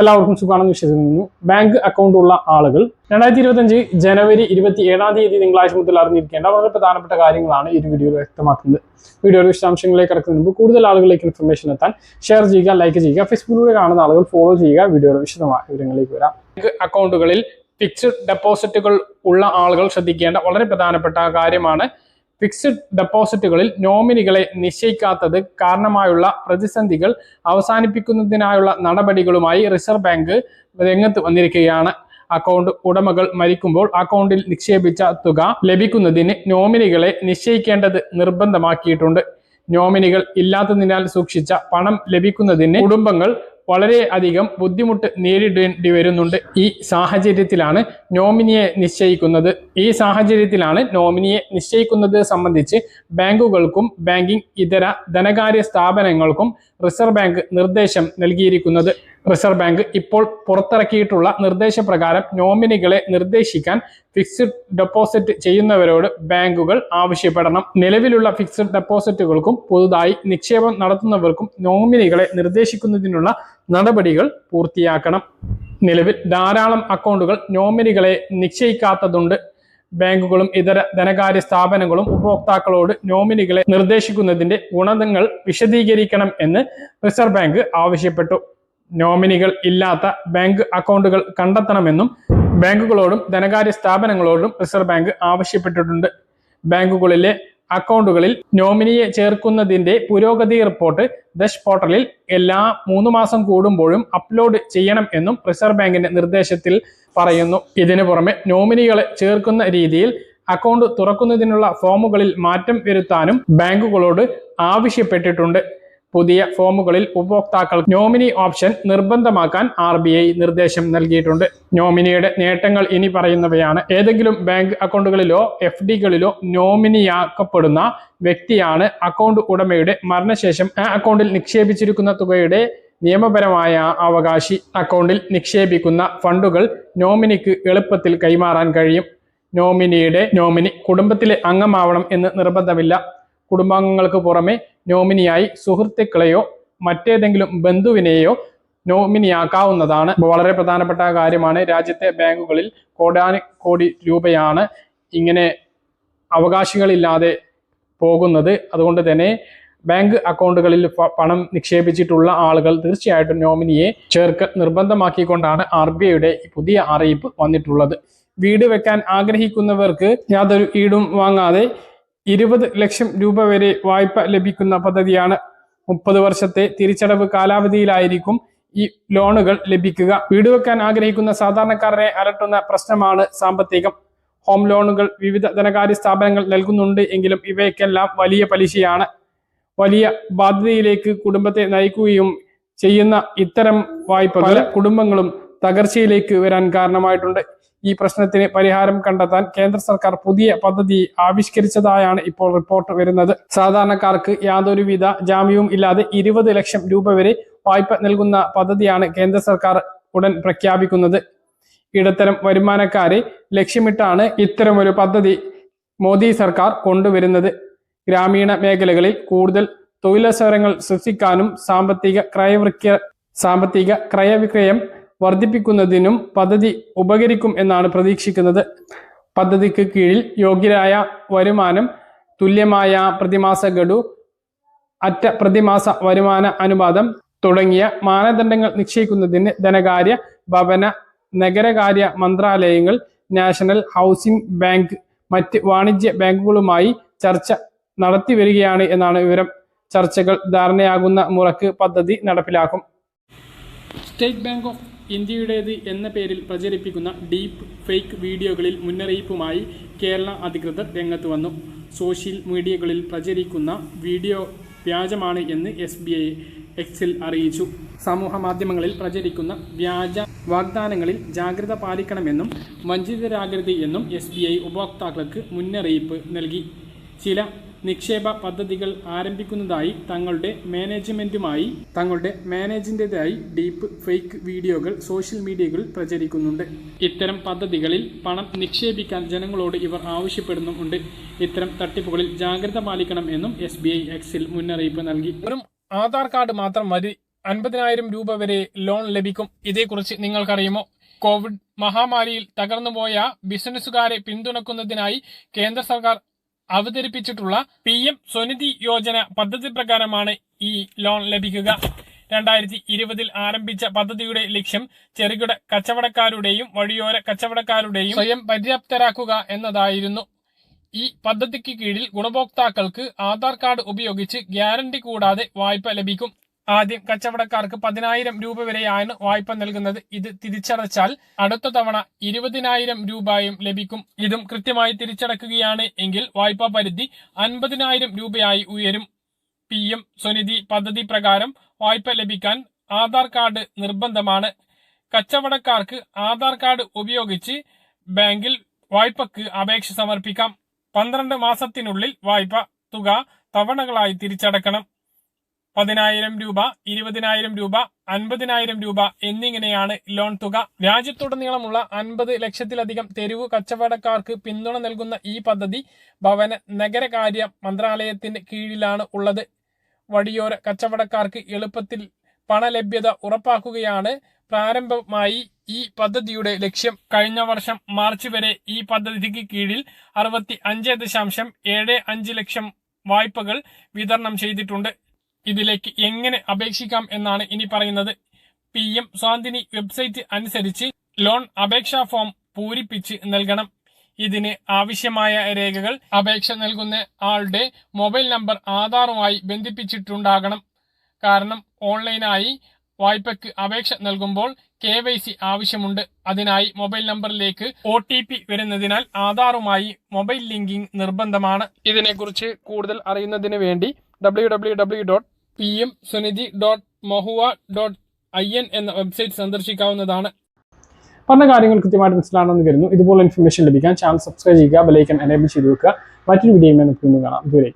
എല്ലാവർക്കും സുഖമാണെന്ന് വിശ്വസിക്കുന്നു. ബാങ്ക് അക്കൗണ്ട് ഉള്ള ആളുകൾ രണ്ടായിരത്തി ഇരുപത്തഞ്ച് ജനുവരി ഇരുപത്തി ഏഴാം തീയതി തിങ്കളാഴ്ച മുതൽ അറിഞ്ഞിരിക്കേണ്ട വളരെ പ്രധാനപ്പെട്ട കാര്യങ്ങളാണ് ഈ വീഡിയോ വീഡിയോയിൽ വ്യക്തമാക്കുന്നത്. വീഡിയോയുടെ വിശദാംശങ്ങളിലേക്ക് കടക്കുന്നതിന് മുമ്പ് കൂടുതൽ ആളുകളിലേക്ക് ഇൻഫർമേഷൻ എത്താൻ ഷെയർ ചെയ്യുക ലൈക്ക് ചെയ്യുക ഫേസ്ബുക്കിലൂടെ കാണുന്ന ആളുകൾ ഫോളോ ചെയ്യുക. വീഡിയോയുടെ വിശദമായ വിവരങ്ങളിലേക്ക് വരാം. ബാങ്ക് അക്കൗണ്ടുകളിൽ ഫിക്സ്ഡ് ഡെപ്പോസിറ്റുകൾ ഉള്ള ആളുകൾ ശ്രദ്ധിക്കേണ്ട വളരെ പ്രധാനപ്പെട്ട കാര്യമാണ് ഫിക്സ്ഡ് ഡെപ്പോസിറ്റുകളിൽ നോമിനികളെ നിശ്ചയിക്കാത്തത് കാരണമായുള്ള പ്രതിസന്ധികൾ അവസാനിപ്പിക്കുന്നതിനായുള്ള നടപടികളുമായി റിസർവ് ബാങ്ക് രംഗത്ത് വന്നിരിക്കുകയാണ്. അക്കൗണ്ട് ഉടമകൾ മരിക്കുമ്പോൾ അക്കൗണ്ടിൽ നിക്ഷേപിച്ച തുക ലഭിക്കുന്നതിന് നോമിനികളെ നിശ്ചയിക്കേണ്ടത് നിർബന്ധമാക്കിയിട്ടുണ്ട്. നോമിനികൾ ഇല്ലാത്തതിനാൽ സൂക്ഷിച്ച പണം ലഭിക്കുന്നതിന് കുടുംബങ്ങൾ വളരെയധികം ബുദ്ധിമുട്ട് നേരിടേണ്ടി വരുന്നുണ്ട് ഈ സാഹചര്യത്തിലാണ് നോമിനിയെ നിശ്ചയിക്കുന്നത്. ഈ സാഹചര്യത്തിലാണ് നോമിനിയെ നിശ്ചയിക്കുന്നത് സംബന്ധിച്ച് ബാങ്കുകൾക്കും ബാങ്കിംഗ് ഇതര ധനകാര്യ സ്ഥാപനങ്ങൾക്കും റിസർവ് ബാങ്ക് നിർദ്ദേശം നൽകിയിരിക്കുന്നത്. റിസർവ് ബാങ്ക് ഇപ്പോൾ പുറത്തിറക്കിയിട്ടുള്ള നിർദ്ദേശപ്രകാരം നോമിനികളെ നിർദ്ദേശിക്കാൻ ഫിക്സ്ഡ് ഡെപ്പോസിറ്റ് ചെയ്യുന്നവരോട് ബാങ്കുകൾ ആവശ്യപ്പെടണം. നിലവിലുള്ള ഫിക്സ്ഡ് ഡെപ്പോസിറ്റുകൾക്കും പുതുതായി നിക്ഷേപം നടത്തുന്നവർക്കും നോമിനികളെ നിർദ്ദേശിക്കുന്നതിനുള്ള നടപടികൾ പൂർത്തിയാക്കണം. നിലവിൽ ധാരാളം അക്കൗണ്ടുകൾ നോമിനികളെ നിശ്ചയിക്കാത്തതുണ്ട്. ബാങ്കുകളും ഇതര ധനകാര്യ സ്ഥാപനങ്ങളും ഉപഭോക്താക്കളോട് നോമിനികളെ നിർദ്ദേശിക്കുന്നതിന്റെ ഗുണങ്ങൾ വിശദീകരിക്കണം എന്ന് റിസർവ് ബാങ്ക് ആവശ്യപ്പെട്ടു. നോമിനികൾ ഇല്ലാത്ത ബാങ്ക് അക്കൗണ്ടുകൾ കണ്ടെത്തണമെന്നും ബാങ്കുകളോടും ധനകാര്യ സ്ഥാപനങ്ങളോടും റിസർവ് ബാങ്ക് ആവശ്യപ്പെട്ടിട്ടുണ്ട്. ബാങ്കുകളിലെ അക്കൗണ്ടുകളിൽ നോമിനിയെ ചേർക്കുന്നതിന്റെ പുരോഗതി റിപ്പോർട്ട് ദശ് പോർട്ടലിൽ എല്ലാ മൂന്ന് മാസം കൂടുമ്പോഴും അപ്ലോഡ് ചെയ്യണം എന്നും റിസർവ് ബാങ്കിന്റെ നിർദ്ദേശത്തിൽ പറയുന്നു. ഇതിനു പുറമെ നോമിനികളെ ചേർക്കുന്ന രീതിയിൽ അക്കൗണ്ട് തുറക്കുന്നതിനുള്ള ഫോമുകളിൽ മാറ്റം വരുത്താനും ബാങ്കുകളോട് ആവശ്യപ്പെട്ടിട്ടുണ്ട്. പുതിയ ഫോമുകളിൽ ഉപഭോക്താക്കൾ നോമിനി ഓപ്ഷൻ നിർബന്ധമാക്കാൻ ആർ ബി ഐ നിർദ്ദേശം നൽകിയിട്ടുണ്ട്. നോമിനിയുടെ നേട്ടങ്ങൾ ഇനി പറയുന്നവയാണ്. ഏതെങ്കിലും ബാങ്ക് അക്കൗണ്ടുകളിലോ എഫ് ഡികളിലോ നോമിനിയാക്കപ്പെടുന്ന വ്യക്തിയാണ് അക്കൗണ്ട് ഉടമയുടെ മരണശേഷം ആ അക്കൗണ്ടിൽ നിക്ഷേപിച്ചിരിക്കുന്ന തുകയുടെ നിയമപരമായ അവകാശി. അക്കൗണ്ടിൽ നിക്ഷേപിക്കുന്ന ഫണ്ടുകൾ നോമിനിക്ക് എളുപ്പത്തിൽ കൈമാറാൻ കഴിയും. നോമിനിയുടെ നോമിനി കുടുംബത്തിലെ അംഗമാവണം എന്ന് നിർബന്ധമില്ല. കുടുംബാംഗങ്ങൾക്ക് പുറമെ നോമിനിയായി സുഹൃത്തുക്കളെയോ മറ്റേതെങ്കിലും ബന്ധുവിനെയോ നോമിനിയാക്കാവുന്നതാണ്. വളരെ പ്രധാനപ്പെട്ട കാര്യമാണ് രാജ്യത്തെ ബാങ്കുകളിൽ കോടാനി കോടി രൂപയാണ് ഇങ്ങനെ അവകാശികളില്ലാതെ പോകുന്നത്. അതുകൊണ്ട് തന്നെ ബാങ്ക് അക്കൗണ്ടുകളിൽ പണം നിക്ഷേപിച്ചിട്ടുള്ള ആളുകൾ തീർച്ചയായിട്ടും നോമിനിയെ ചേർക്ക് നിർബന്ധമാക്കിക്കൊണ്ടാണ് ആർ ബി ഐയുടെ പുതിയ അറിയിപ്പ് വന്നിട്ടുള്ളത്. വീട് വെക്കാൻ ആഗ്രഹിക്കുന്നവർക്ക് യാതൊരു ഈടും വാങ്ങാതെ ഇരുപത് ലക്ഷം രൂപ വരെ വായ്പ ലഭിക്കുന്ന പദ്ധതിയാണ് മുപ്പത് വർഷത്തെ തിരിച്ചടവ് കാലാവധിയിലായിരിക്കും ഈ ലോണുകൾ ലഭിക്കുക. വീട് വെക്കാൻ ആഗ്രഹിക്കുന്ന സാധാരണക്കാരനെ അലട്ടുന്ന പ്രശ്നമാണ് സാമ്പത്തികം. ഹോം ലോണുകൾ വിവിധ ധനകാര്യ സ്ഥാപനങ്ങൾ നൽകുന്നുണ്ട് എങ്കിലും ഇവയ്ക്കെല്ലാം വലിയ പലിശയാണ്. വലിയ ബാധ്യതയിലേക്ക് കുടുംബത്തെ നയിക്കുകയും ചെയ്യുന്ന ഇത്തരം വായ്പകൾ കുടുംബങ്ങളും തകർച്ചയിലേക്ക് വരാൻ കാരണമായിട്ടുണ്ട്. ഈ പ്രശ്നത്തിന് പരിഹാരം കണ്ടെത്താൻ കേന്ദ്ര സർക്കാർ പുതിയ പദ്ധതി ആവിഷ്കരിച്ചതായാണ് ഇപ്പോൾ റിപ്പോർട്ട് വരുന്നത്. സാധാരണക്കാർക്ക് യാതൊരുവിധ ജാമ്യവും ഇല്ലാതെ ഇരുപത് ലക്ഷം രൂപ വരെ വായ്പ നൽകുന്ന പദ്ധതിയാണ് കേന്ദ്ര സർക്കാർ ഉടൻ പ്രഖ്യാപിക്കുന്നത്. ഇടത്തരം വരുമാനക്കാരെ ലക്ഷ്യമിട്ടാണ് ഇത്തരമൊരു പദ്ധതി മോദി സർക്കാർ കൊണ്ടുവരുന്നത്. ഗ്രാമീണ മേഖലകളിൽ കൂടുതൽ തൊഴിലവസരങ്ങൾ സൃഷ്ടിക്കാനും സാമ്പത്തിക ക്രയവിക്ര സാമ്പത്തിക ക്രയവിക്രയം വർദ്ധിപ്പിക്കുന്നതിനും പദ്ധതി ഉപകരിക്കും എന്നാണ് പ്രതീക്ഷിക്കുന്നത്. പദ്ധതിക്ക് കീഴിൽ യോഗ്യരായ വരുമാനം തുല്യമായ പ്രതിമാസ ഗഡു അറ്റ പ്രതിമാസ വരുമാന അനുപാതം തുടങ്ങിയ മാനദണ്ഡങ്ങൾ നിശ്ചയിക്കുന്നതിന് ധനകാര്യ ഭവന നഗരകാര്യ മന്ത്രാലയങ്ങൾ നാഷണൽ ഹൗസിംഗ് ബാങ്ക് മറ്റ് വാണിജ്യ ബാങ്കുകളുമായി ചർച്ച നടത്തി വരികയാണ് എന്നാണ് വിവരം. ചർച്ചകൾ ധാരണയാകുന്ന മുറക്ക് പദ്ധതി നടപ്പിലാക്കും. സ്റ്റേറ്റ് ബാങ്ക് ഓഫ് ഇന്ത്യയുടേത് എന്ന പേരിൽ പ്രചരിപ്പിക്കുന്ന ഡീപ്പ് ഫേക്ക് വീഡിയോകളിൽ മുന്നറിയിപ്പുമായി കേരള അധികൃതർ രംഗത്ത് വന്നു. സോഷ്യൽ മീഡിയകളിൽ പ്രചരിക്കുന്ന വീഡിയോ വ്യാജമാണ് എന്ന് എസ് ബി ഐ എക്സിൽ അറിയിച്ചു. സമൂഹ മാധ്യമങ്ങളിൽ പ്രചരിക്കുന്ന വ്യാജ വാഗ്ദാനങ്ങളിൽ ജാഗ്രത പാലിക്കണമെന്നും വഞ്ചിതരാകരുത് എന്നും എസ് ബി ഐ ഉപഭോക്താക്കൾക്ക് മുന്നറിയിപ്പ് നൽകി. ചില നിക്ഷേപ പദ്ധതികൾ ആരംഭിക്കുന്നതായി തങ്ങളുടെ മാനേജ്മെന്റുമായി തങ്ങളുടെ മാനേജിന്റെതായി ഡീപ്പ് ഫേക്ക് വീഡിയോകൾ സോഷ്യൽ മീഡിയകളിൽ പ്രചരിക്കുന്നുണ്ട്. ഇത്തരം പദ്ധതികളിൽ പണം നിക്ഷേപിക്കാൻ ജനങ്ങളോട് ഇവർ ആവശ്യപ്പെടുന്നുമുണ്ട്. ഇത്തരം തട്ടിപ്പുകളിൽ ജാഗ്രത പാലിക്കണം എന്നും എസ് ബി ഐ എക്സിൽ മുന്നറിയിപ്പ് നൽകി. വെറും ആധാർ കാർഡ് മാത്രം മതി. അൻപതിനായിരം രൂപ വരെ ലോൺ ലഭിക്കും. ഇതേക്കുറിച്ച് നിങ്ങൾക്കറിയുമോ? കോവിഡ് മഹാമാരിയിൽ തകർന്നുപോയ ബിസിനസ്സുകാരെ പിന്തുണക്കുന്നതിനായി കേന്ദ്ര സർക്കാർ അവതരിപ്പിച്ചിട്ടുള്ള പി എം സ്വനിധി യോജന പദ്ധതി പ്രകാരമാണ് ഈ ലോൺ ലഭിക്കുക. രണ്ടായിരത്തി ഇരുപതിൽ ആരംഭിച്ച പദ്ധതിയുടെ ലക്ഷ്യം ചെറുകിട കച്ചവടക്കാരുടെയും വഴിയോര കച്ചവടക്കാരുടെയും സ്വയം പര്യാപ്തരാക്കുക എന്നതായിരുന്നു. ഈ പദ്ധതിക്ക് കീഴിൽ ഗുണഭോക്താക്കൾക്ക് ആധാർ കാർഡ് ഉപയോഗിച്ച് ഗ്യാരണ്ടി കൂടാതെ വായ്പ ലഭിക്കും. ആദ്യം കച്ചവടക്കാർക്ക് പതിനായിരം രൂപ വരെയാണ് വായ്പ നൽകുന്നത്. ഇത് തിരിച്ചടച്ചാൽ അടുത്ത തവണ ഇരുപതിനായിരം രൂപയും ലഭിക്കും. ഇതും കൃത്യമായി തിരിച്ചടക്കുകയാണ് എങ്കിൽ വായ്പാ പരിധി അൻപതിനായിരം രൂപയായി ഉയരും. പി എം സ്വനിധി പദ്ധതി പ്രകാരം വായ്പ ലഭിക്കാൻ ആധാർ കാർഡ് നിർബന്ധമാണ്. കച്ചവടക്കാർക്ക് ആധാർ കാർഡ് ഉപയോഗിച്ച് ബാങ്കിൽ വായ്പക്ക് അപേക്ഷ സമർപ്പിക്കാം. പന്ത്രണ്ട് മാസത്തിനുള്ളിൽ വായ്പ തുക തവണകളായി തിരിച്ചടക്കണം. പതിനായിരം രൂപ ഇരുപതിനായിരം രൂപ അൻപതിനായിരം രൂപ എന്നിങ്ങനെയാണ് ലോൺ തുക. രാജ്യത്തുടനീളമുള്ള അൻപത് ലക്ഷത്തിലധികം തെരുവ് കച്ചവടക്കാർക്ക് പിന്തുണ നൽകുന്ന ഈ പദ്ധതി ഭവന നഗരകാര്യ മന്ത്രാലയത്തിന്റെ കീഴിലാണ് ഉള്ളത്. വഴിയോര കച്ചവടക്കാർക്ക് എളുപ്പത്തിൽ പണലഭ്യത ഉറപ്പാക്കുകയാണ് പ്രാരംഭമായി ഈ പദ്ധതിയുടെ ലക്ഷ്യം. കഴിഞ്ഞ വർഷം മാർച്ച് വരെ ഈ പദ്ധതിക്ക് കീഴിൽ അറുപത്തി അഞ്ച് ദശാംശം ഏഴ് അഞ്ച് ലക്ഷം വായ്പകൾ വിതരണം ചെയ്തിട്ടുണ്ട്. ഇതിലേക്ക് എങ്ങനെ അപേക്ഷിക്കാം എന്നാണ് ഇനി പറയുന്നത്. പി എം സ്വാന്തിനി വെബ്സൈറ്റ് അനുസരിച്ച് ലോൺ അപേക്ഷാ ഫോം പൂരിപ്പിച്ച് നൽകണം. ഇതിന് ആവശ്യമായ രേഖകൾ അപേക്ഷ നൽകുന്ന ആളുടെ മൊബൈൽ നമ്പർ ആധാറുമായി ബന്ധിപ്പിച്ചിട്ടുണ്ടാകണം. കാരണം ഓൺലൈനായി വായ്പയ്ക്ക് അപേക്ഷ നൽകുമ്പോൾ കെ വൈ സി ആവശ്യമുണ്ട്. അതിനായി മൊബൈൽ നമ്പറിലേക്ക് ഒ ടി പി വരുന്നതിനാൽ ആധാറുമായി മൊബൈൽ ലിങ്കിംഗ് നിർബന്ധമാണ്. ഇതിനെക്കുറിച്ച് കൂടുതൽ അറിയുന്നതിന് വേണ്ടി W dot P M Svanidhi dot MoHUA dot I N എന്ന വെബ്സൈറ്റ് സന്ദർശിക്കാവുന്നതാണ്. പറഞ്ഞ കാര്യങ്ങൾ കൃത്യമായിട്ട് മനസ്സിലാണെന്ന് കരുതുന്നു ഇതുപോലെ ഇൻഫർമേഷൻ ലഭിക്കാൻ ചാനൽ സബ്സ്ക്രൈബ് ചെയ്യുക ബെലൈക്കൻ എനേബിൾ ചെയ്ത് വെക്കുക. മറ്റൊരു വീഡിയോയുമായി നമുക്ക് കാണാം. ഇതുവരെ